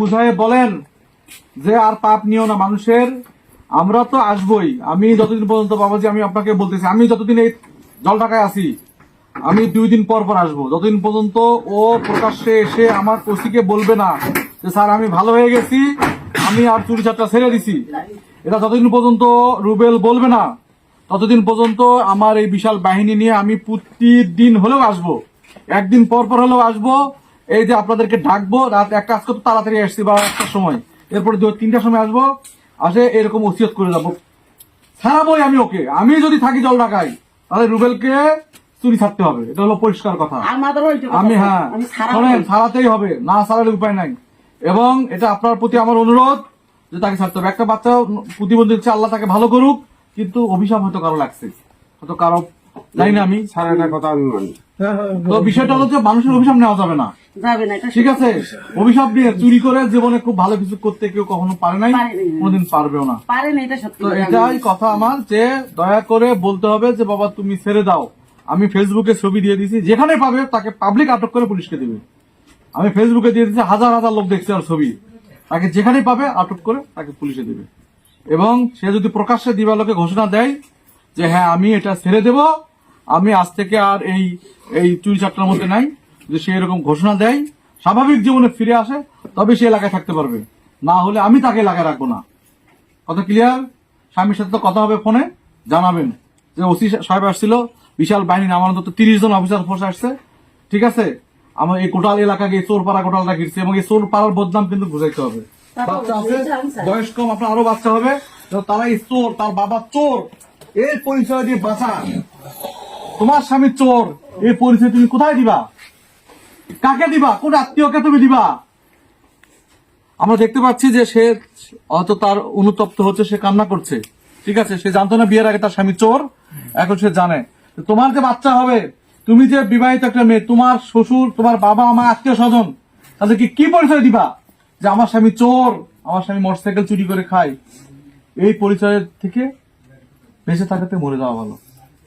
বুঝায় বলেন যে আর পাপ নিও না মানুষের। আমরা তো আসবই। আমি যতদিন পর্যন্ত বাবাজি, আমি আপনাকে বলতেছি, আমি যতদিন এই জল ঢাকায় আছি, আমি দুই দিন পর পর আসব। যতদিন পর্যন্ত ও প্রকাশ্যে এসে আমার কোচিকে বলবে না যে, স্যার, আমি ভালো হয়ে গেছি, আমি আর চুরি চারটা ছেড়ে দিছি। এটা যতদিন পর্যন্ত রুবেল বলবে না, ততদিন পর্যন্ত আমার এই বিশাল বাহিনী নিয়ে আমি প্রতিদিন হলেও আসব। একদিন পর পর হলেও আসব এই যে আপনাদেরকে ডাকবো রাত একটা আজকে তো তাড়াতাড়ি আসছি বা একটার সময়। এরপরে দু তিনটার সময় আসব আসে এরকম ওসিয়ত করে যাব। ছাড়াবোই আমি ওকে আমি যদি থাকি জল ঢাকায় তাহলে রুবেলকে চুরি ছাড়তে হবে। এটা হলো পরিষ্কার কথা। আমি হ্যাঁ শোনেন ছাড়াতেই হবে না ছাড়ালে উপায় নাই। এবং এটা আপনার প্রতি আমার অনুরোধ যে তাকে ছাড়তে হবে। একটা বাচ্চা প্রতিবন্ধী হচ্ছে আল্লাহ তাকে ভালো করুক কিন্তু অভিশাপ হয়তো কারও লাগছে। হয়তো কারও জানি না আমি সারাটা কথা আমি মানি। তো বিষয়টা হচ্ছে মানুষের অভিশাপ নেওয়া যাবে না। যাবে না ঠিক আছে? অভিশাপ দিয়ে চুরি করে জীবনে খুব ভালো কিছু করতে কেউ কখনো পারে নাই। কোনোদিন পারবেও না। পারে না এটা সত্যি তো এটাই কথা আমার যে দয়া করে বলতে হবে যে বাবা তুমি ছেড়ে দাও। আমি ফেসবুকে ছবি দিয়ে দিছি যেখানে পাবে তাকে পাবলিক আটক করে পুলিশকে দেবে। আমি ফেসবুকে দিয়ে দিচ্ছি হাজার হাজার লোক দেখছে আর ছবি। তাকে যেখানে পাবে আটক করে তাকে পুলিশে দেবে। এবং সে যদি প্রকাশ্যে দিবালোকে ঘোষণা দেয় যে হ্যাঁ আমি এটা ছেড়ে দেব আমি আজ থেকে আর এই এই চুরি চারটার মধ্যে নাই যে সে এরকম ঘোষণা দেয় স্বাভাবিক জীবনে ফিরে আসে তবে সে এলাকায় থাকতে পারবে। না হলে আমি তাকে এলাকায় রাখব না। কথা ক্লিয়ার স্বামীর সাথে তো কথা হবে ফোনে জানাবেন। যে ওসি সাহেব আসছিল বিশাল বাহিনী নামানো তো তিরিশ জন অফিসার ফোর্স আসছে। ঠিক আছে? আমার এই কোটাল এলাকাকে চোর পাড়া কোটালটা ঘিরছে এবং এই চোর পাড়ার বদনাম কিন্তু বুঝাইতে হবে। বাচ্চা আছে বয়স কম আপনার আরও বাচ্চা হবে তারা এই চোর তার বাবা চোর এই পরিচয় দিয়ে বাঁচা তোমার স্বামী চোর। এই পরিচয় তুমি কোথায় দিবা? কাকে দিবা? কোন আত্মীয়কে তুমি দিবা? আমরা দেখতে পাচ্ছি যে সে হয়তো তার অনুতপ্ত হচ্ছে, সে কান্না করছে। ঠিক আছে, সে জানতো না বিয়ের আগে তার স্বামী চোর। এখন সে জানে। তোমার যে বাচ্চা হবে, তুমি যে বিবাহিত একটা মেয়ে, তোমার শ্বশুর, তোমার বাবা আমার আত্মীয় স্বজন, তাদেরকে কি পরিচয় দিবা? যে আমার স্বামী চোর, আমার স্বামী মোটরসাইকেল চুরি করে খায়। এই পরিচয়ের থেকে বেঁচে থাকাতে মরে যাওয়া ভালো।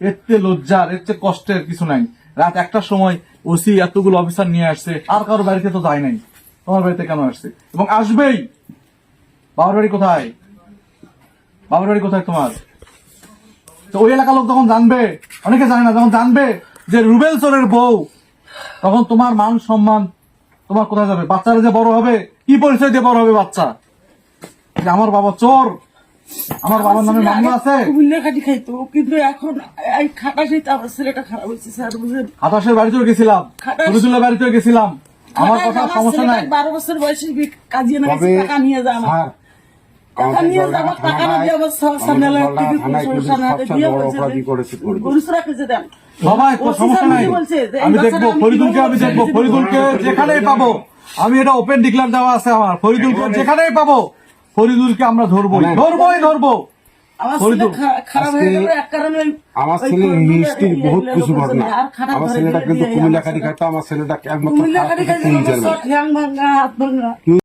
চেয়ে লজ্জার, এর চেয়ে কষ্টের কিছু নাই। রাত একটার সময় ওসি এতগুলো অফিসার নিয়ে আসছে, আর কারও বাড়িতে তো যায় নাই। তোমার বাড়িতে কেন আসছে? এবং আসবেই! বাবার বাড়ি কোথায়? বাবার বাড়ি কোথায় তোমার? তো ওই এলাকার লোক যখন জানবে, অনেকে জানে না, যখন জানবে যে রুবেল চোরের বউ, তখন তোমার মান সম্মান তোমার কোথায় যাবে? বাচ্চারা যে বড় হবে, কি পরিচয় দিয়ে বড় হবে বাচ্চা? যে আমার বাবা চোর! আমার বাবার নামে মামলা আছে? কুমিল্লা খাটি খাইতো কিন্তু এখন এই খাটা খাইতে আমার ছেলেটা খারাপ হয়েছে স্যার বুঝলেন? হাতাশের বাড়িতেও গেছিলাম খাটাশ- ফরিদুল্লাহ বাড়িতেও গেছিলাম। আমার কথা সমস্যা নাই। বারো বছর বয়সে কাজিয়ে না টাকা নিয়ে যা আমার। আমি দেখব ফরিদুলকে আমি দেখব। ফরিদুলকে যেখানেই পাবো আমি এটা ওপেন ডিক্লার দেওয়া আছে আমার। ফরিদুলকে যেখানেই পাবো ফরিদুলকে আমরা ধরবো। ধরবোই ধরবো আমার ছেলে ফরিদুল। খারাপ হয়ে গেল এক কারণে আমার ছেলে হিস্ট্রি বহুত কিছু ঘটনা আমার ছেলেটা কিন্তু কুমিল্লা আমার ছেলেটা একমাত্র